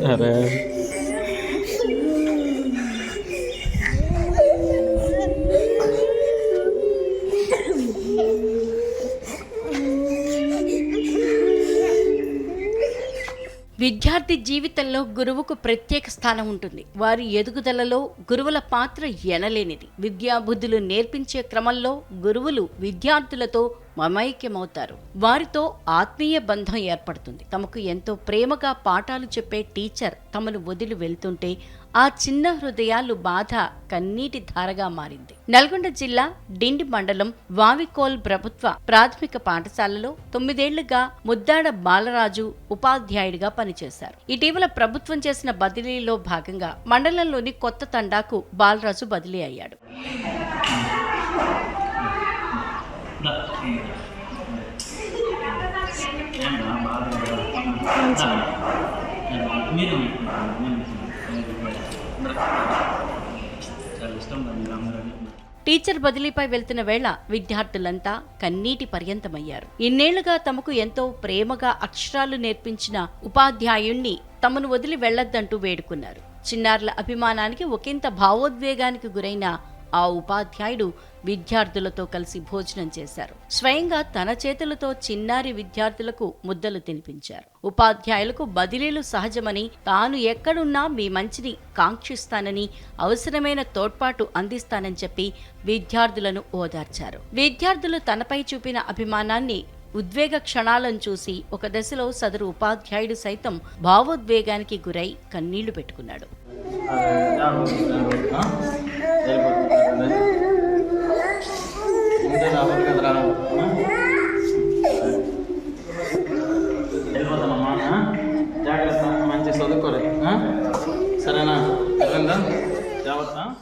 Evet. విద్యార్థి జీవితంలో గురువుకు ప్రత్యేక స్థానం ఉంటుంది. వారి ఎదుగుదలలో గురువుల పాత్ర ఎనలేనిది. విద్యాబుద్ధులు నేర్పించే క్రమంలో గురువులు విద్యార్థులతో మమైక్యమవుతారు. వారితో ఆత్మీయ బంధం ఏర్పడుతుంది. తమకు ఎంతో ప్రేమగా పాఠాలు చెప్పే టీచర్ తమను వదిలి వెళ్తుంటే ఆ చిన్న హృదయాలు బాధ కన్నీటి ధారగా మారింది. నల్గొండ జిల్లా డిండి మండలం వావికోల్ ప్రభుత్వ ప్రాథమిక పాఠశాలలో తొమ్మిదేళ్ళుగా ముద్దాడ బాలరాజు ఉపాధ్యాయుడిగా పనిచేశారు. ఇటీవల ప్రభుత్వం చేసిన బదిలీలో భాగంగా మండలంలోని కొత్త తండాకు బాలరాజు బదిలీ అయ్యాడు. చాలా ఇష్టం మీరు అందరూ టీచర్ బదిలీపై వెళ్తున్న వేళ విద్యార్థులంతా కన్నీటి పర్యంతమయ్యారు. ఇన్నేళ్ళుగా తమకు ఎంతో ప్రేమగా అక్షరాలు నేర్పించిన ఉపాధ్యాయుణ్ణి తమను వదిలి వెళ్ళొద్దంటూ వేడుకున్నారు. చిన్నారుల అభిమానానికి ఒకంత భావోద్వేగానికి గురైన ఆ ఉపాధ్యాయుడు విద్యార్థులతో కలిసి భోజనం చేశారు. స్వయంగా తన చేతులతో చిన్నారి విద్యార్థులకు ముద్దలు తినిపించారు. ఉపాధ్యాయులకు బదిలీలు సహజమని తాను ఎక్కడున్నా మీ మంచిని కాంక్షిస్తానని అవసరమైన తోడ్పాటు అందిస్తానని చెప్పి విద్యార్థులను ఓదార్చారు. విద్యార్థులు తనపై చూపిన అభిమానాన్ని ఉద్వేగ క్షణాలను చూసి ఒక దశలో సదరు ఉపాధ్యాయుడు సైతం భావోద్వేగానికి గురై కన్నీళ్ళు పెట్టుకున్నాడు. వెళ్ళిపోతానమ్మా జాగ్రత్త మంచి చదువుకోరే. సరేనా? జాగ్రత్త.